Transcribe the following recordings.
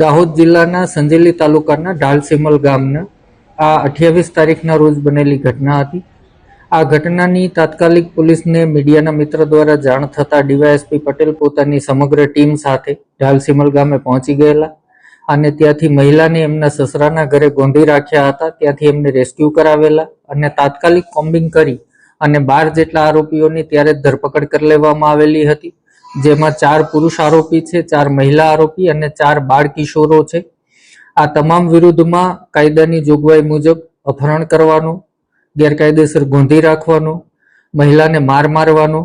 દાહોદ જિલ્લાના સંજેલી તાલુકાના ઢાલસીમલ ગામના આ અઠ્યાવીસ તારીખના રોજ બનેલી ઘટના હતી. આ ઘટનાની તાત્કાલિક પોલીસને મીડિયાના મિત્ર દ્વારા જાણ થતાં ડીવાયએસપી પટેલ પોતાની સમગ્ર ટીમ સાથે ઢાલસીમલ ગામે પહોંચી ગયેલા અને ત્યાંથી મહિલાને એમના સસરાના ઘરે ગોંધી રાખ્યા હતા. ત્યાંથી એમને રેસ્ક્યુ કરાવેલા અને તાત્કાલિક કોમ્બિંગ કરી અને બાર જેટલા આરોપીઓની ત્યારે ધરપકડ કરી લેવામાં આવેલી હતી. જેમાં ચાર પુરુષ આરોપી છે, ચાર મહિલા આરોપી અને ચાર બાળ કિશોરો છે. આ તમામ વિરુદ્ધમાં કાયદાની જોગવાઈ મુજબ અપહરણ કરવાનું, ગેરકાયદેસર ગોંધી રાખવાનો, મહિલાને માર મારવાનો,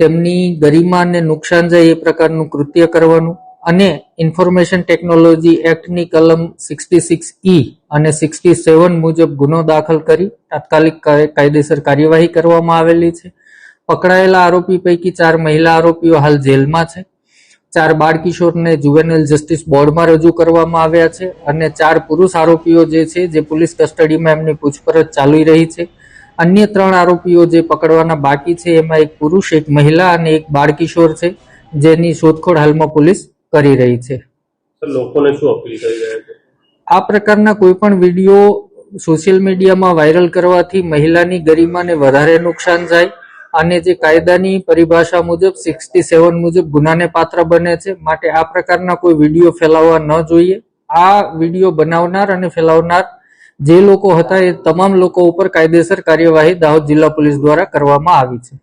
તેમની ગરિમાને નુકસાન જાય એ પ્રકારનું કૃત્ય કરવાનું અને ઇન્ફોર્મેશન ટેકનોલોજી એક્ટની કલમ સિક્સટી સિક્સ ઈ અને સિક્સટી સેવન મુજબ ગુનો દાખલ કરી તાત્કાલિક કાયદેસર કાર્યવાહી કરવામાં આવેલી છે. પકડાયેલા આરોપી પૈકી ચાર મહિલા આરોપીઓ હાલ જેલમાં છે. ચાર બાળ કિશોરને જુવેનલ જસ્ટિસ બોર્ડમાં રજૂ કરવામાં આવ્યા છે અને ચાર પુરુષ આરોપીઓ જે છે જે પોલીસ કસ્ટડીમાં એમની પૂછપરછ ચાલી રહી છે. અન્ય ત્રણ આરોપીઓ જે પકડવાના બાકી છે એમાં એક પુરુષ એક મહિલા અને એક બાળ કિશોર છે જેની શોધખોળ હાલમાં પોલીસ કરી રહી છે. લોકોને શું અપીલ કરી રહ્યા છે? આ પ્રકારના કોઈ પણ વીડિયો સોશિયલ મીડિયામાં વાયરલ કરવાથી મહિલાની ગરિમાને વધારે નુકસાન જાય અને જે કાયદાની પરિભાષા મુજબ સિક્સટી સેવન મુજબ ગુનાને પાત્ર બને છે, માટે આ પ્રકારના કોઈ વીડિયો ફેલાવવા ન જોઈએ. આ વીડિયો બનાવનાર અને ફેલાવનાર જે લોકો હતા એ તમામ લોકો ઉપર કાયદેસર કાર્યવાહી દાહોદ જિલ્લા પોલીસ દ્વારા કરવામાં આવી છે.